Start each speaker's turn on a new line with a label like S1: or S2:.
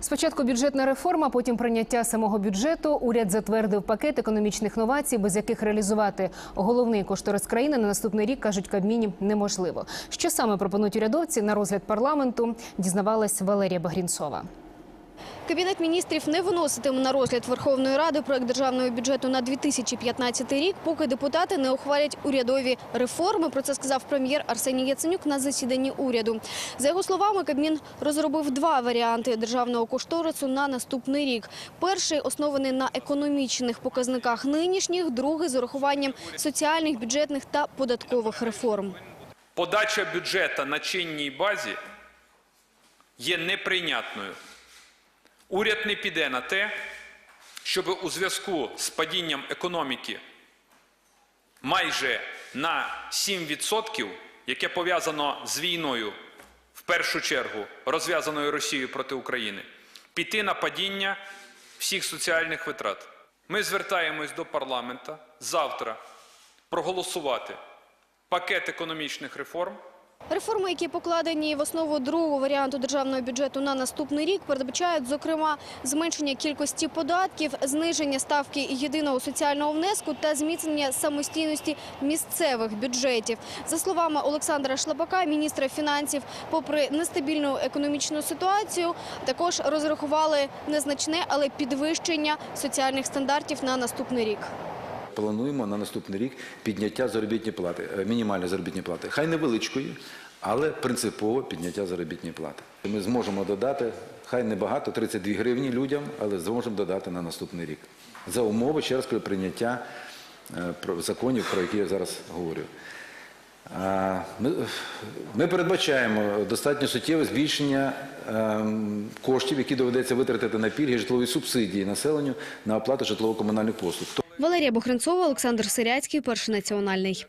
S1: Спочатку бюджетна реформа, потім прийняття самого бюджету. Уряд затвердив пакет економічних новацій, без яких реалізувати головний кошторис країни на наступний рік кажуть Кабміні неможливо. Що саме пропонують урядовці на розгляд парламенту? Дізнавалась Валерія Багрінцова.
S2: Кабінет міністрів не виноситиме на розгляд Верховної Ради проект державного бюджету на 2015 рік, поки депутати не ухвалять урядові реформи. Про це сказав прем'єр Арсеній Яценюк на засіданні уряду. За його словами, Кабмін розробив два варіанти державного кошторису на наступний рік. Перший оснований на економічних показниках нинішніх, другий з урахуванням соціальних, бюджетних та податкових реформ.
S3: Подача бюджета на чинній базі є неприйнятною. Уряд не піде на те, щоб у зв'язку з падінням економіки майже на 7%, яке пов'язано з війною, в першу чергу розв'язаною Росією проти України, піти на падіння всіх соціальних витрат. Ми звертаємось до парламента завтра проголосувати пакет економічних реформ.
S2: Реформи, які покладені в основу другого варіанту державного бюджету на наступний рік, передбачають, зокрема, зменшення кількості податків, зниження ставки єдиного соціального внеску та зміцнення самостійності місцевих бюджетів. За словами Олександра Шлапака, міністра фінансів, попри нестабільну економічну ситуацію, також розрахували незначне, але підвищення соціальних стандартів на наступний рік.
S4: Плануємо на наступний рік підняття заробітної плати, е, мінімальної заробітної плати. Хай невеличкої, але принципово підняття заробітної плати. Ми зможемо додати, хай небагато, 32 гривні людям, але зможемо додати на наступний рік. За умови, ще раз прийняття е, законів, про які я зараз говорю. Ми, передбачаємо достатньо суттєве збільшення ем, коштів, які доведеться витратити на пільги житлові субсидії населенню на оплату житлово-комунальних послуг.
S2: Валерія Бухренцова, Олександр Сиряцький, перший національний.